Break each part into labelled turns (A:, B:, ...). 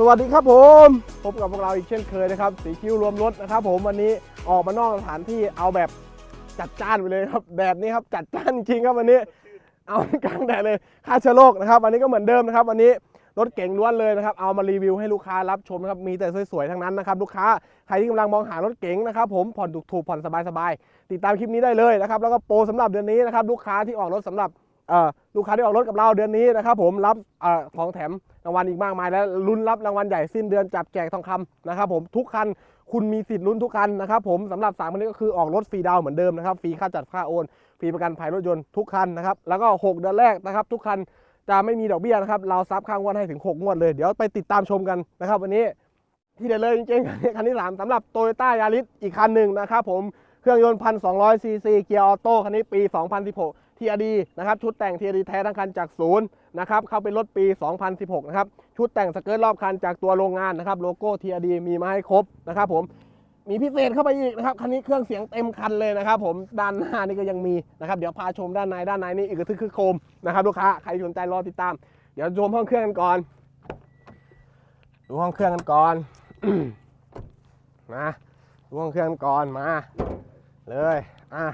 A: สวัสดีครับผมพบกับพวกเราอีกเช่นเคยนะครับสีคิ้วรวมรถนะครับ ผมวันนี้ออกมานอกสถานที่เอาแบบจัดจ้านไปเลยครับแบบนี้ครับจัดจ้านจริงครับวันนี้ เอากลางแดดเลยฆ่าเชื้อโรคนะครับวันนี้ก็เหมือนเดิมนะครับ วันนี้รถเก๋งล้วนเลยนะครับเอามารีวิวให้ลูกค้ารับชมนะครับมีแต่สวยๆทั้งนั้นนะครับลูกค้าใครที่กำลังมองหารถเก๋งนะครับผมผ่อนถูกๆผ่อนสบายๆติดตามคลิปนี้ได้เลยนะครับแล้วก็โปรสำหรับเดือนนี้นะครับลูกค้าที่ออกรถสำหรับ ลูกค้าที่ออกรถกับเราเดือนนี้นะครับผมรับอของแถมรางวัลอีกมากมาย และลุ้นรับรางวัลใหญ่สิ้นเดือนจับแจกทองคำนะครับผมทุกคันคุณมีสิทธิ์ลุ้นทุกคันนะครับผมสำหรับสามคันนี้ก็คือออกรถฟรีดาวเหมือนเดิมนะครับฟรีค่าจัดค่าโอนฟรีประกันภัยรถยนต์ทุกคันนะครับแล้วก็ 6 เดือนแรกนะครับ ทุกคันจะไม่มีดอกเบี้ยนะครับเราซับข้างวันให้ถึง 6 งวดเลยเดี๋ยวไปติดตามชมกันนะครับวันนี้ที่เด็ดเลยจริงๆคันที่3สำหรับโตโยต้ายาริสอีกคันหนึ่งนะครับผมเครื่องยนต์1,200ซีซีเกียร์ออโต้คันนี้ปี 2016 TRD นะครับชุดแต่ง TRD แท้ทั้งคันจากศูนย์นะครับเข้าเป็นรถปี 2016 นะครับชุดแต่งสเกิร์ตรอบคันจากตัวโรงงานนะครับโลโก้ TRD มีมาให้ครบนะครับผมมีพิเศษเข้าไปอีกนะครับคันนี้เครื่องเสียงเต็มคันเลยนะครับผมด้านหน้านี่ก็ยังมีนะครับเดี๋ยวพาชมด้านในด้านในนี่อีกทึกคือโคมนะครับลูกค้าใครสนใจรอติดตาม เดี๋ยวชมห้องเครื่องกันก่อนดูห้องเครื่องกันก่อนมาดูห้องเครื่องกันก่อนมา เลยอะ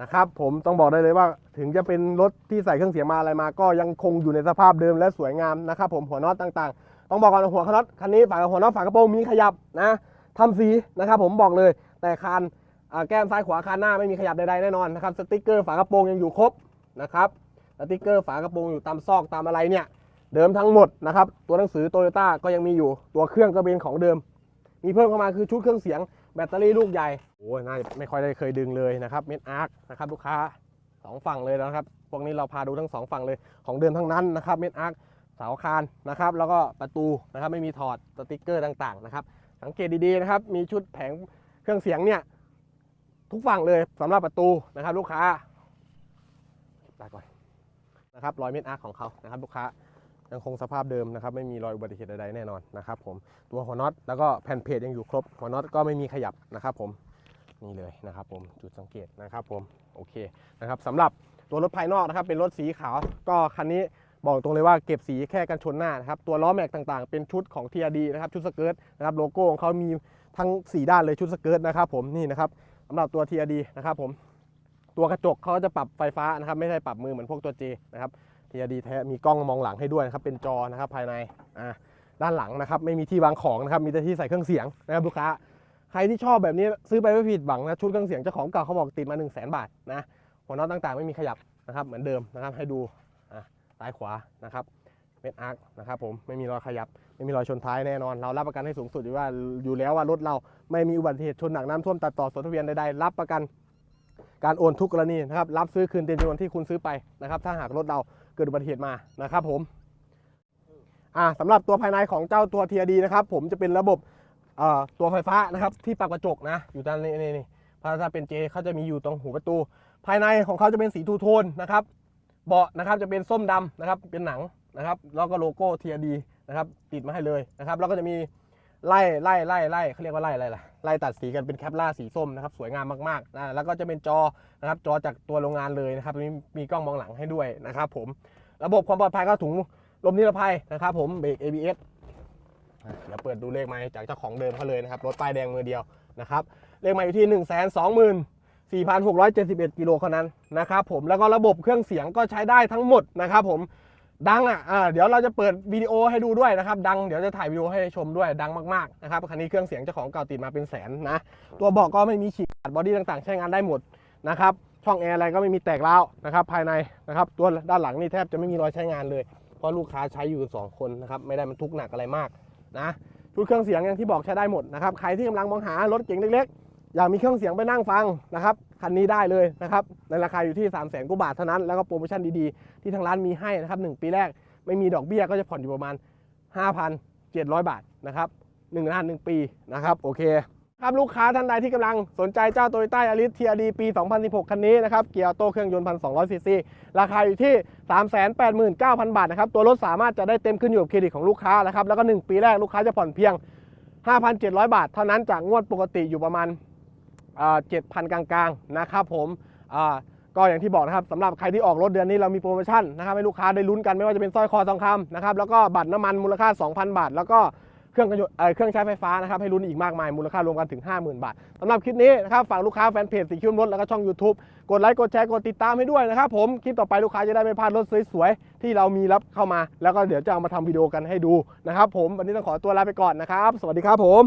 A: นะครับผมต้องบอกได้เลยว่าถึงจะเป็นรถที่ใส่เครื่องเสียงมาอะไรมา ก็ยังคงอยู่ในสภาพเดิมและสวยงามนะครับผมหัวน็อตต่างๆ ต้องบอกก่อนหัวน็อตคันนี้ฝาหัวน็อตฝากระโปรงมีขยับนะทำสีนะครับผมบอกเลยแต่คานแก้มซ้ายขวาคานหน้าไม่มีขยับใดๆแน่นอนนะครับสติกเกอร์ฝากระโปรงยังอยู่ครบนะครับสติกเกอร์ฝากระโปรงอยู่ตามซอกตามอะไรเนี่ยเดิมทั้งหมดนะครับตัวหนังสือโตโยต้าก็ยังมีอยู่ตัวเครื่องก็เป็นของเดิม มีเพิ่มเข้ามาคือชุดเครื่องเสียง แบตเตอรี่ลูกใหญ่โอ้ยน่าจะไม่ค่อยได้เคยดึงเลยนะครับเม็ดอาร์คนะครับลูกค้าสองฝั่งเลยนะครับ พวกนี้เราพาดูทั้งสองฝั่งเลยของเดิมทั้งนั้นนะครับเม็ดอาร์คเสาคานนะครับแล้วก็ประตูนะครับไม่มีถอดสติกเกอร์ต่างๆนะครับสังเกตดีๆนะครับมีชุดแผงเครื่องเสียงเนี่ยทุกฝั่งเลยสำหรับประตูนะครับลูกค้าได้ก่อนนะครับรอยเม็ดอาร์คของเขานะครับลูกค้า ยังคงสภาพเดิมนะครับไม่มีรอยอุบัติเหตุใดๆแน่นอนนะครับผมตัวหัวน็อตแล้วก็แผ่นเพจยังอยู่ครบ หัวน็อตก็ไม่มีขยับนะครับผมนี่เลยนะครับผมจุดสังเกตนะครับผมโอเคนะครับสำหรับตัวรถภายนอกนะครับเป็นรถสีขาว ก็คันนี้บอกตรงเลยว่าเก็บสีแค่กันชนหน้านะครับตัวล้อแม็กต่างๆ เป็นชุดของ TRD นะครับชุดสเกิร์ตนะครับโลโก้ของเขามีทั้ง 4 ด้านเลยชุดสเกิร์ตนะครับผมนี่นะครับสำหรับตัว TRD นะครับผมตัวกระจกเขาจะปรับไฟฟ้านะครับไม่ใช่ปรับมือเหมือนพวกตัว J นะครับ ทีดีแท้มีกล้องมองหลังให้ด้วยนะครับเป็นจอนะครับภายในอ่าด้านหลังนะครับไม่มีที่วางของนะครับมีแต่ที่ใส่เครื่องเสียงนะครับลูกค้าใครที่ชอบแบบนี้ซื้อไปไม่ผิดหวังนะชุดเครื่องเสียงเจ้าของเก่าเขาบอกติดมา 1 0 0 0 0แบาทนะหัวน็อตต่างๆไม่มีขยับนะครับเหมือนเดิมนะครับให้ดูอะซ้ายขวานะครับเม็ดอาร์คนะครับผมไม่มีรอยขยับ ไม่มีรอยชนท้ายแน่นอน เรารับประกันให้สูงสุดอยู่ว่าอยู่แล้วว่ารถเราไม่มีอุบัติเหตุชนหนักน้ำท่วมตัดต่อสวนทะเบียนใดๆรับประกันการโอนทุกกรณีนะครับรับซื้อคืนเต็มจำนวนที่คุณซื้อไปนะครับถ้าหากรถเรา เกิดอุบัติเหตุมานะครับผมอ่าสำหรับตัวภายในของเจ้าตัว TRD นะครับผมจะเป็นระบบตัวไฟฟ้านะครับที่ปรับกระจกนะอยู่ด้านนี้นี่นี่ถ้าถ้าเป็นเจเขาจะมีอยู่ตรงหูประตู ภายในของเขาจะเป็นสีทูโทนนะครับเบาะนะครับจะเป็นส้มดำนะครับเป็นหนังนะครับแล้วก็โลโก้ TRD นะครับติดมาให้เลยนะครับแล้วก็จะมี ไล่ไล่ไล่ไล่เขาเรียกว่าไล่อะไรล่ะไล่ตัดสีกันเป็นแคปล่าสีส้มนะครับสวยงามมากๆนะแล้วก็จะเป็นจอนะครับจอจากตัวโรงงานเลยนะครับมีมีกล้องมองหลังให้ด้วยนะครับผมระบบความปลอดภัยก็ถุงลมนิรภัยนะครับผมเบรก ABS เดี๋ยวเปิดดูเลขไม้จากเจ้าของเดิมเขาเลยนะครับรถป้ายแดงมือเดียวนะครับเลขไม้อยู่ที่ 1 2 4 6 7 1กิโลเท่านั้นนะครับผมแล้วก็ระบบเครื่องเสียงก็ใช้ได้ทั้งหมดนะครับผม ดังอะอ่าเดี๋ยวเราจะเปิดวิดีโอให้ดูด้วยนะครับ ดังเดี๋ยวจะถ่ายวิดีโอให้ชมด้วยดังมากๆนะครับคันนี้เครื่องเสียงเจ้าของเก่าติดมาเป็นแสนนะ ตัวเบาะก็ไม่มีฉีกขาดบอดี้ต่างๆ ใช้งานได้หมดนะครับช่องแอร์อะไรก็ไม่มีแตกร้าวนะครับภายในนะครับตัวด้านหลังนี่แทบจะไม่มีรอยใช้งานเลย เพราะลูกค้าใช้อยู่สองคนนะครับไม่ได้มันทุกหนักอะไรมากนะชุดเครื่องเสียงอย่างที่บอกใช้ได้หมดนะครับใครที่กำลังมองหารถเก๋งเล็กๆ อยากมีเครื่องเสียงไปนั่งฟังนะครับคันนี้ได้เลยนะครับในราคาอยู่ที่ 3 0 0 0 0 0กว่าบาทเท่านั้นแล้วก็โปรโมชั่นดีๆ ที่ทางร้านมีให้นะครับหนึ่งปีแรกไม่มีดอกเบี้ยก็จะผ่อนอยู่ประมาณ 5,700 บาทนะครับหนึ่งล้านหนึ่งปีนะครับโอเคครับลูกค้าท่านใดที่กำลังสนใจเจ้า t o y ต้า a าริส TRD ปี 2016 คันนี้นะครับเกียร์โตเครื่องยนต์1,200ซีซีราคาอยู่ที่ 389,000 บาทนะครับตัวรถสามารถจะได้เต็มขึ้นอยู่กับเครดิตของลูกค้านะครับแล้วก็ 1 ปีแรกลูกค้าจะผ่อนเพียง 5,700 บาท เท่านั้นจากงวดปกติอยู่ประมาณ 7,000 กลางๆนะครับผมก็อย่างที่บอกนะครับสำหรับใครที่ออกรถเดือนนี้เรามีโปรโมชั่นนะครับให้ลูกค้าได้ลุ้นกันไม่ว่าจะเป็นสร้อยคอทองคำนะครับแล้วก็บัตรน้ำมันมูลค่า 2,000 บาท แล้วก็เครื่องกระยนเอ่อเครื่องใช้ไฟฟ้านะครับให้ลุ้นอีกมากมายมูลค่ารวมกันถึง 50,000 บาทสำหรับคลิปนี้นะครับฝากลูกค้าแฟนเพจสีคิ้วรถแล้วก็ช่อง YouTube กดไลค์กดแชร์กดติดตามให้ด้วยนะครับผมคลิปต่อไปลูกค้าจะได้ไม่พลาดรถสวยๆที่เรามีรับเข้ามา แล้วก็เดี๋ยวจะเอามาทำวิดีโอกันให้ดูนะครับผมวันนี้ต้องขอตัวลาไปก่อนนะครับ สวัสดีครับผม